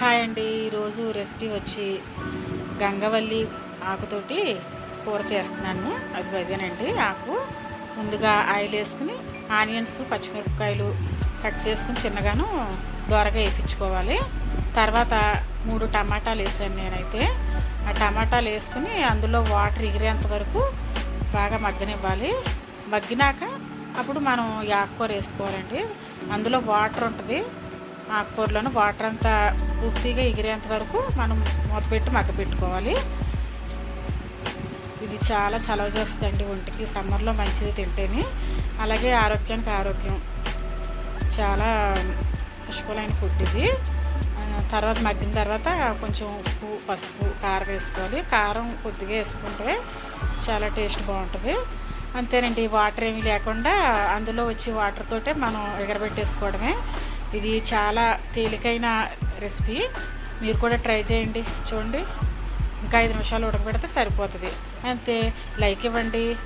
Hi అండి ఈరోజు recipe వచ్చి గంగవల్లి ఆకుతోటి కూర చేస్తున్నాను. అది అదేనండి. ఆకు ముందుగా ఆయిల్ వేసుకుని ఆనియన్స్ పచ్చిమిరపకాయలు కట్ చేసుకుని చిన్నగాను దోరగా వేయించుకోవాలి. తర్వాత మూడు టమాటాలు వేసాను నేనైతే. ఆ టమాటాలు వేసుకుని అందులో వాటర్ ఎగిరేంత వరకు బాగా మగ్గనివ్వాలి. మగ్గినాక అప్పుడు మనం ఈ ఆకుకూర వేసుకోవాలండి. అందులో వాటర్ ఉంటుంది. ఆకుకూరలను వాటర్ అంతా పూర్తిగా ఎగిరేంత వరకు మనం మూత పెట్టి మగ్గ పెట్టుకోవాలి. ఇది చాలా చలవ చేస్తుందండి ఒంటికి. సమ్మర్లో మంచిది తింటేనే. అలాగే ఆరోగ్యానికి ఆరోగ్యం. చాలా పుష్కలైన ఫుడ్ ఇది. తర్వాత మగ్గిన తర్వాత కొంచెం ఉప్పు పసుపు కారం వేసుకోవాలి. కారం కొద్దిగా వేసుకుంటే చాలా టేస్ట్ బాగుంటుంది. అంతేనండి వాటర్ ఏమీ లేకుండా అందులో వచ్చి వాటర్ తోటే మనం ఎగరబెట్టేసుకోవడమే. ఇది చాలా తేలికైన రెసిపీ. మీరు కూడా ట్రై చేయండి చూడండి. ఇంకా ఐదు నిమిషాలు ఉడకబెడితే సరిపోతుంది. అంతే. లైక్ ఇవ్వండి.